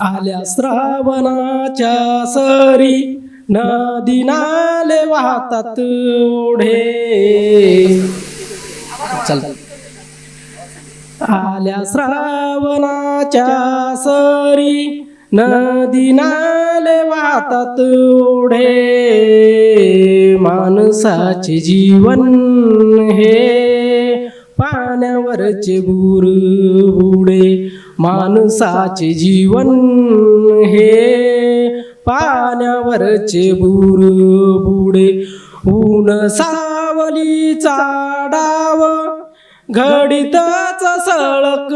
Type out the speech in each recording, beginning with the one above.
आल्या श्रावणाच्या सरी नदी नाले वाहतात ओढे चल. आल्या श्रावणाच्या सरी नदी नाले वाहतात ओढे माणसाचे जीवन हे पाण्यावरचे बुर बुडे. माणसाचे जीवन हे पाण्यावरचे बुर बुडे. ऊन सावलीचा डाव घडीतच सळक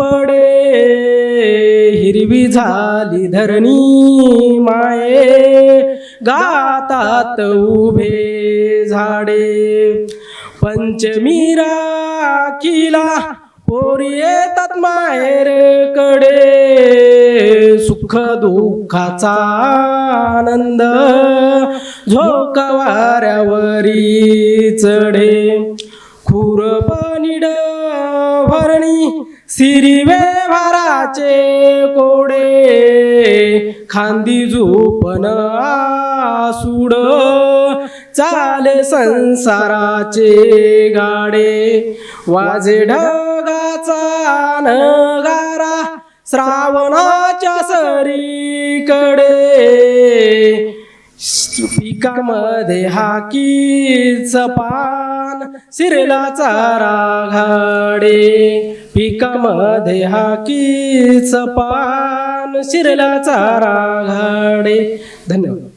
पडे. हिरवी झाली धरणी माये. गातात उभे झाडे. पंचमी राखीला पोरी येतात माहेरकडे. सुख दुःखाचा आनंद झोकवाऱ्यावरी चढे. खुरपणीड भरणी सिरिवे भाराचे कोडे. खांदी झोपन आसुड. चाले संसाराचे गाडे. वाजे ढगाचा नगारा श्रावणाच्या सरीकडे. पिकामध्ये हाकीच पान शिरला चारा घाडे पिकामध्ये हाकीच पान शिरला चारा घाडे धन्यवाद.